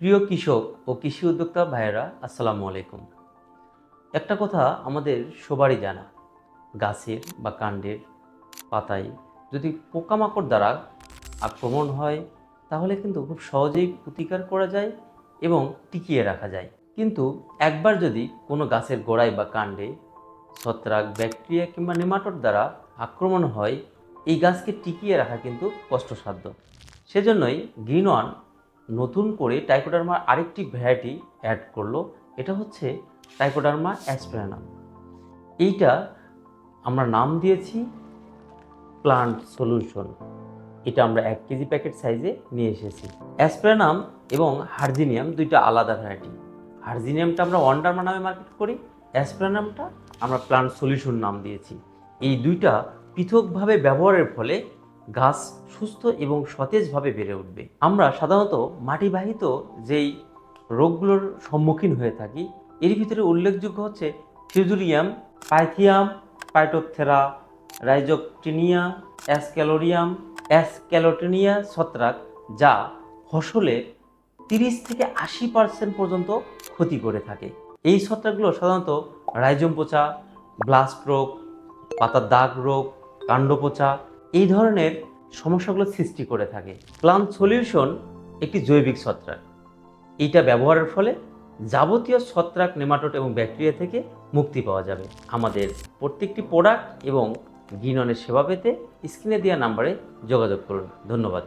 প্রিয় কৃষক ও কৃষি উদ্যোক্তা ভাইয়েরা, আসসালামু আলাইকুম। একটা কথা আমাদের সবারই জানা, গাছের বা কাণ্ডের পাতায় যদি পোকামাকড় দ্বারা আক্রমণ হয়, তাহলে কিন্তু খুব সহজেই প্রতিকার করা যায় এবং টিকিয়ে রাখা যায়। কিন্তু একবার যদি কোনো গাছের গোড়ায় বা কাণ্ডে ছত্রাক, ব্যাকটেরিয়া কিংবা নেমাটোড দ্বারা আক্রমণ হয়, এই গাছকে টিকিয়ে রাখা কিন্তু কষ্টসাধ্য। সেজন্যই গ্রিন ওয়ান নতুন করে টাইকোডার্মার আরেকটি ভ্যারাইটি অ্যাড করল, এটা হচ্ছে টাইকোডার্মা অ্যাসপ্রানাম এইটা আমরা নাম দিয়েছি প্লান্ট সলিউশন এটা আমরা এক কেজি প্যাকেট সাইজে নিয়ে এসেছি। অ্যাসপ্রানাম এবং হার্জিনিয়াম দুইটা আলাদা ভ্যারাইটি হার্জিনিয়ামটা আমরা ওয়ান্ডারমা নামে মার্কেট করি অ্যাসপ্রানামটা আমরা প্লান্ট সলিউশন নাম দিয়েছি। এই দুইটা পৃথকভাবে ব্যবহারের ফলে গাছ সুস্থ এবং সতেজভাবে বেড়ে উঠবে। আমরা সাধারণত মাটিবাহিত যেই রোগগুলোর সম্মুখীন হয়ে থাকি, এর ভিতরে উল্লেখযোগ্য হচ্ছে ফিউজুলিয়াম পাইথিয়াম, পাইটোপথেরা, রাইজোকটিনিয়া, অ্যাসক্যালোরিয়াম, অ্যাসক্যালোটিনিয়া ছত্রাক, যা ফসলের তিরিশ থেকে আশি পার্সেন্ট পর্যন্ত ক্ষতি করে থাকে। এই ছত্রাকগুলো সাধারণত রাইজম পচা, ব্লাস্ট রোগ, পাতার দাগ রোগ কাণ্ড পচা এই ধরনের সমস্যাগুলো সৃষ্টি করে থাকে। প্লান্ট সলিউশন একটি জৈবিক ছত্রাক। এইটা ব্যবহারের ফলে যাবতীয় ছত্রাক নেমাটোট এবং ব্যাকটেরিয়া থেকে মুক্তি পাওয়া যাবে। আমাদের প্রত্যেকটি প্রোডাক্ট এবং গিননের সেবা পেতে স্ক্রিনে দেওয়া নাম্বারে যোগাযোগ করুন। ধন্যবাদ।